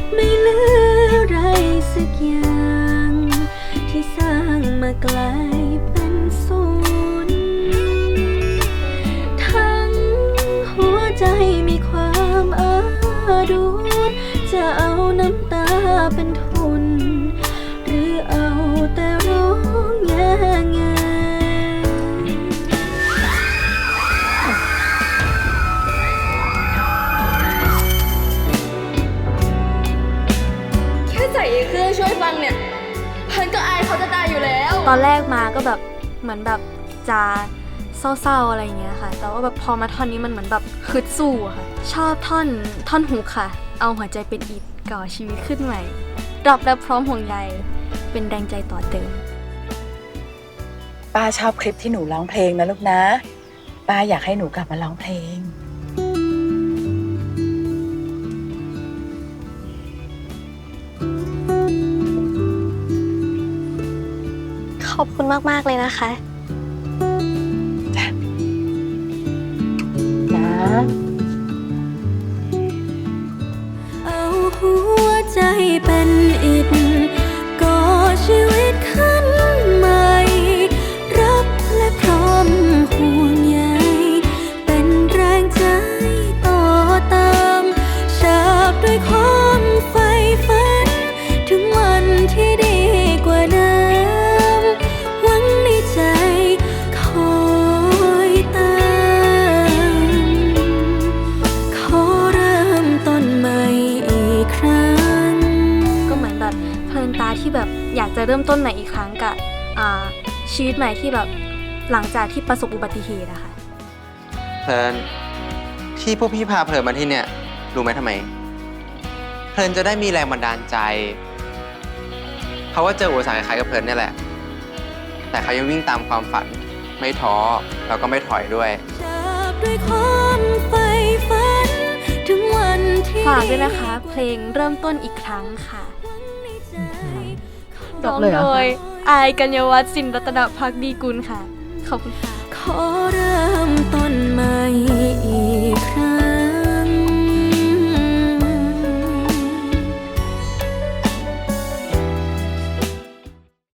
ดไม่เหลืออะไรสักอย่าง ส่เครื่องช่วยฟังเนี่ย พันก็อายเขาจะตายอยู่แล้ว ตอนแรกมาก็แบบเหมือนแบบจะเศร้าๆอะไรอย่างเงี้ยค่ะ แต่ว่าแบบพอมาท่อนนี้มันเหมือนแบบฮึดสู้อะค่ะ ชอบท่อนท่อนฮุกค่ะ เอาหัวใจเป็นอิฐก่อชีวิตขึ้นใหม่รับและพร้อมห่วงใยเป็นแรงใจต่อเติม ป้าชอบคลิปที่หนูร้องเพลงนะลูกนะ ป้าอยากให้หนูกลับมาร้องเพลง ขอบคุณมาก ๆ เลยนะคะนะเอาหัวใจเป็นอิฐ แบบอยากจะเริ่มต้นใหม่อีกครั้งกับอ่าชีวิตใหม่ที่แบบหลังจากที่ประสบอุบัติเหตุอะค่ะเพลินที่พวกพี่พาเพลินมาที่เนี่ยรู้ไหมทำไม เพลินจะได้มีแรงบันดาลใจเขาว่าเจออุปสรรคคล้ายๆกับเพลินเนี่ยแหละ แต่เขายังวิ่งตามความฝันไม่ท้อแล้วก็ไม่ถอยด้วยฉาบด้วยความใฝ่ฝันถึงวันที่ฝากด้วยนะคะ เพลงเริ่มต้นอีกครั้งค่ะจบเลยเห รอโดยอายกัญญวัฒน์สินรัตนพักดีกุลค่ะ ขอบคุณค่ะ